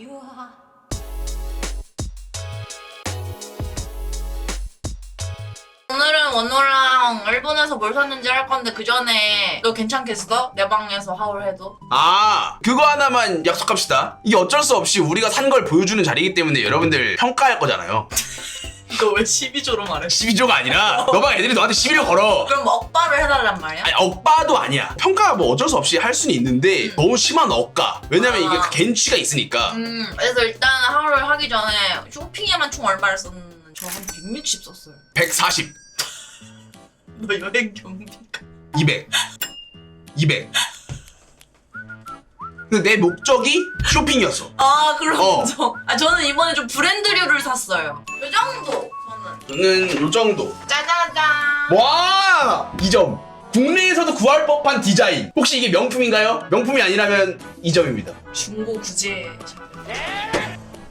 유하. 오늘은 원호랑 일본에서 뭘 샀는지 할 건데 그 전에 너 괜찮겠어? 내 방에서 하울해도? 아 그거 하나만 약속합시다 이게 어쩔 수 없이 우리가 산 걸 보여주는 자리이기 때문에 여러분들 평가할 거잖아요 너 왜 12조로 말해? 12조가 아니라 너방 애들이 너한테 11조 걸어 그럼 억바를 해달란 말이야? 아니 억바도 아니야 평가 뭐 어쩔 수 없이 할 수는 있는데 너무 심한 억가 왜냐면 이게 아. 그 겐취가 있으니까 음, 그래서 일단 하루를 하기 전에 쇼핑에만 총 얼마를 썼는지 저한 160 썼어요. 140 너 여행 경비가. 200 200 근데 내 목적이 쇼핑이었어 아, 그럼 어. 저. 아, 저는 이번에 좀 브랜드류를 샀어요. 이 정도, 저는. 저는 요 정도 짜자잔. 와! 2점. 국내에서도 구할 법한 디자인. 혹시 이게 명품인가요? 명품이 아니라면 2점입니다. 중고 구제.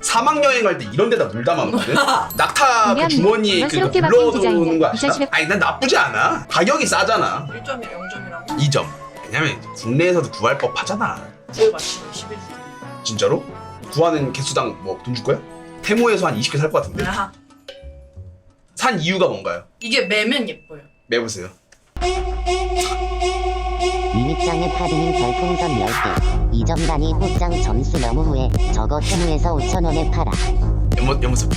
사막 여행 갈 때 이런 데다 물 담아놓거든? 낙타 그 주머니에 그거 자연스럽게 바뀐 불러두는 디자인이야. 거 아시나? 2010 아니 난 나쁘지 않아. 가격이 싸잖아. 1점이 0점이라고? 2점. 왜냐면 국내에서도 구할 법 하잖아. 제일 맞지, 11주. 진짜로? 구하는 개수당 뭐 돈 줄 거야? 테모에서 한 20개 살 것 같은데? 아, 산 이유가 뭔가요? 이게 매면 예뻐요. 매보세요. 미니짱의 파드님 별풍선 10개 2점 단위 호짱 점수 너무 후에 저거 테무에서 5천원에 팔아 옆모, 옆모습.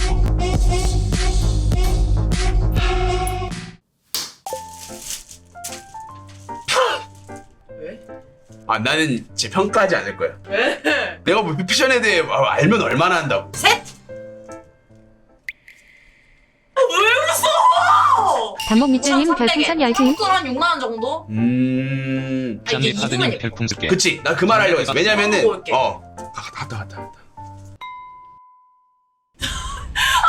아 나는 제 평가하지 않을 거야. 왜? 내가 뭐 패션에 대해 알면 얼마나 한다고. 셋! 왜 웃어! 단목 밑줄님 별풍선 10개 한 6만 원 정도? 음. 아, 이게 예뻐. 별풍 습게 그치 나 그 말 하려고 했어 왜냐면은 먹어볼게. 어 갔다 갔다 갔다 아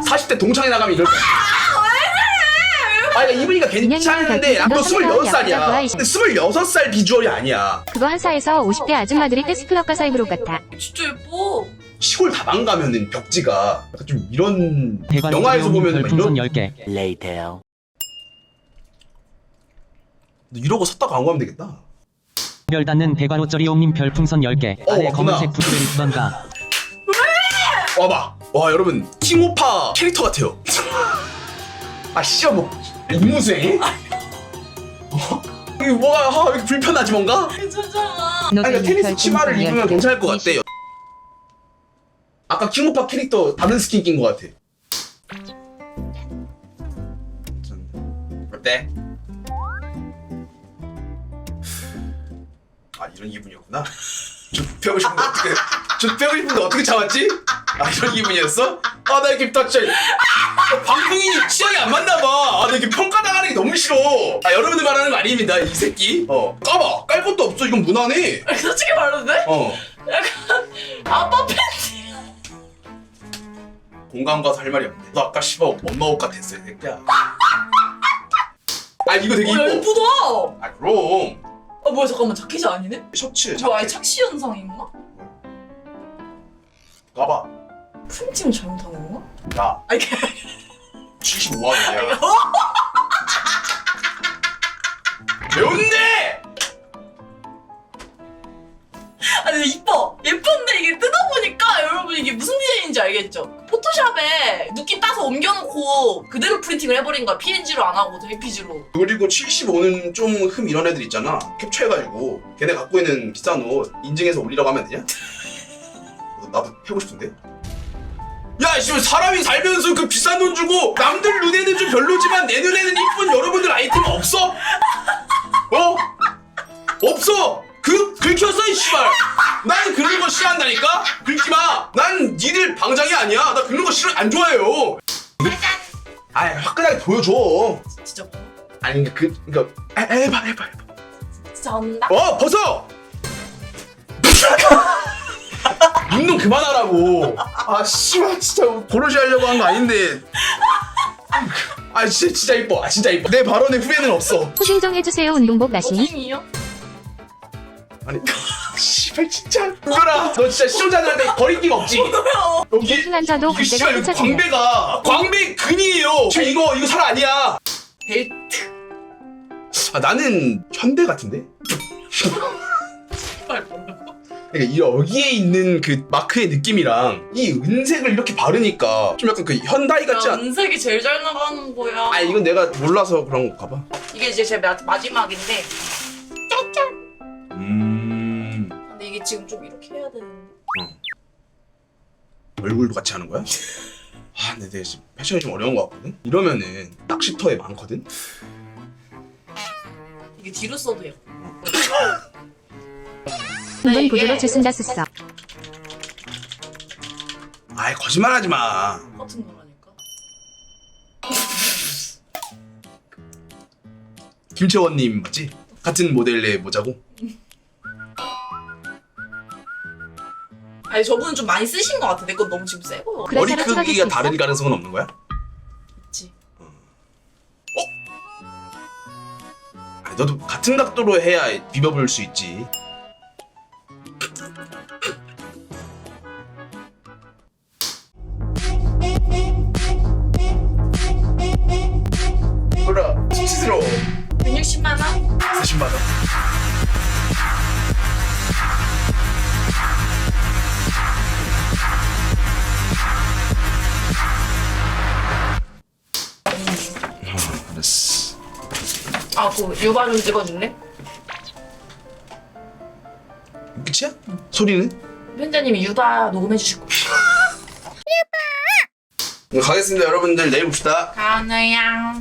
왜? 40대 동창회 나가면 이럴 거야 아 왜? 아 입으니까 괜찮은데 이거 26살이야. 야구야. 근데 26살 비주얼이 아니야. 그거 한사에서 50대 아줌마들이 댄스클럽 가서 입을 옷 같아 진짜 예뻐. 시골 다방 가면은 벽지가 약간 좀 이런 대관 영화에서 보면은 막 별풍선 이런 10개. Later. 너 이러고 섰다 광고하면 되겠다. 별 닿는 대관오쩌리옹님 별풍선 10개. 어, 아래 왔구나. 검은색 부츠를 입던가. 와봐. 와 여러분. 킹오파 캐릭터 같아요. 아 씨야 뭐 이무수행? 어? 이게 뭐가 아, 왜 이렇게 불편하지 뭔가? 괜찮잖아. 아니 그러니까 테니스 치마를 입으면 괜찮을 것 같대. 아까 킹오파 캐릭터 다른 스킨 낀 것 같아. 어때? 아 이런 기분이었구나. 좀 펴고 싶은데 어떻게 좀 펴고 싶은데 어떻게 참았지? 아 이런 기분이었어? 아 나 이렇게 딱 진짜 아, 방송인이 취향이 안 맞나 봐. 아 나 이렇게 평가당하는 게 너무 싫어. 아 여러분들 말하는 거 아닙니다 이 새끼. 어 까봐 깔 것도 없어 이건 무난해. 솔직히 말해도 돼? 어. 약간 아빠 팬티. 공감 가서 할 말이 없네. 너 아까 씨발 엄마 옷 같았어, 이 새끼야. 아 이거 되게 어, 이뻐. 예쁘다. 아 그럼 아 뭐야 잠깐만 자켓이 아니네? 셔츠 뭐 아예 착시 현상인가? 가봐. 프린팅을 잘못한 건가? 나아 이게 75만 원이야. 매운데? 아니 이뻐 예쁜데 이게 뜯어보니까 여러분 이게 무슨 디자인인지 알겠죠? 포토샵에 눕기 따서 옮겨놓고 그대로 프린팅을 해버린 거야 PNG로 안 하고 JPG로 그리고 75는 좀 흠 이런 애들 있잖아. 캡처해가지고 걔네 갖고 있는 비싼 옷 인증해서 올리라고 하면 되냐? 나도 해고 싶은데. 야, 씨, 사람이 살면서 그 비싼 돈 주고 남들 눈에는 좀 별로지만 내 눈에는 이쁜 여러분들 아이템 없어? 어? 없어. 그 긁혔어 이 씨발. 나는 긁는 거 싫어한다니까. 긁지 마. 난 니들 방장이 아니야. 나 긁는 거 싫어 안 좋아해요. 아, 화끈하게 보여줘. 진짜 아니 그 그니까 해봐 해봐 해봐. 진짜 안다? 어 벗어. 운동 그만하라고. 아 씨발 진짜 고르시 하려고 한 거 아닌데. 아 진짜 진짜 이뻐. 아 진짜 이뻐. 내 발언에 후회는 없어. 후기 좀 해주세요 운동복 나시니 호킹이요? 아니 씨발 진짜. 은별아 너 진짜 시청자들한테 낌 없지? 여기 흥한자도 이게 씨발 광대가 여기 꽂혀진다 광배가 광배 근이에요. 지금 이거 이거 살 아니야. 벨트 아 나는 현대 같은데? 그러니까 이 여기에 있는 그 마크의 느낌이랑 이 은색을 이렇게 바르니까 좀 약간 그 현다이 같지 야, 않아? 은색이 제일 잘 나가는 거야. 아 이건 내가 몰라서 그런 거 가봐. 이게 이제 제 마, 마지막인데. 음 근데 이게 지금 좀 이렇게 해야 되는데. 얼굴도 같이 하는 거야? 아 근데 내가 지금 패션이 좀 어려운 거 같거든. 이러면은 낚시터에 많거든. 이게 뒤로 써도 예뻐. 이게 보조로 주쓴다 쓰써. 아이 거짓말하지 마. 똑같은 거라니까. 김채원님 맞지? 같은 모델의 모자고. 아니 저분은 좀 많이 쓰신 것 같아. 내 건 너무 지금 세 보여. 그래, 머리 크기가 다른? 가능성은 없는 거야? 있지. 아, 너도 같은 각도로 해야 비벼볼 수 있지. 아, 그 유바 좀 찍어줄래? 끝이야? 소리는? 편자님이 유바 녹음해 주실 거야. 네, 가겠습니다, 여러분들. 내일 봅시다. 가느야.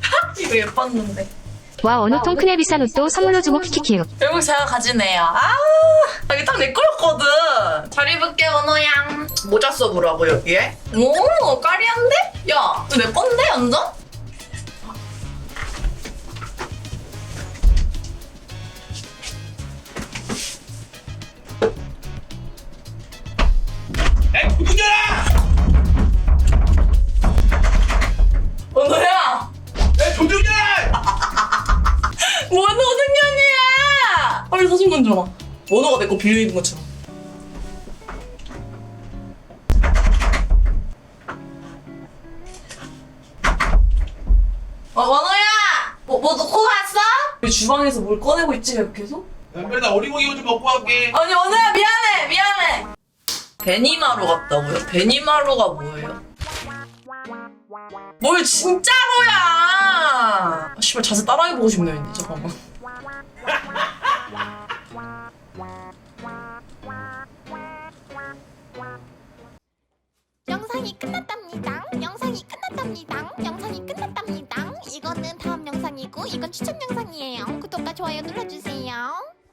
이거 예뻤는데. 와 어느 통큰에 비싼 옷도 선물로 주고 키키키우. 결국 제가 가지네요. 아, 이게 딱 내 거였거든. 잘 입을게, 원호양. 모자 써보라고, 여기에? 오, 까리한데? 야, 이거 내 건데, 완전? 사진 건 줘라. 원호가 내 거 빌려 입은 것처럼. 어, 원호야! 뭐, 뭐 놓고 왔어? 왜 주방에서 뭘 꺼내고 있지, 계속? 빨리 나 오리고기 좀 먹고 갈게. 아니, 원호야, 미안해, 미안해! 베니마루 같다고요? 베니마루가 뭐예요? 뭘 진짜로야! 아, 씨발, 자세 따라해보고 싶네, 근데, 잠깐만. 영상이 끝났답니다. 영상이 끝났답니다. 영상이 끝났답니다. 이거는 다음 영상이고 이건 추천 영상이에요. 구독과 좋아요 눌러주세요.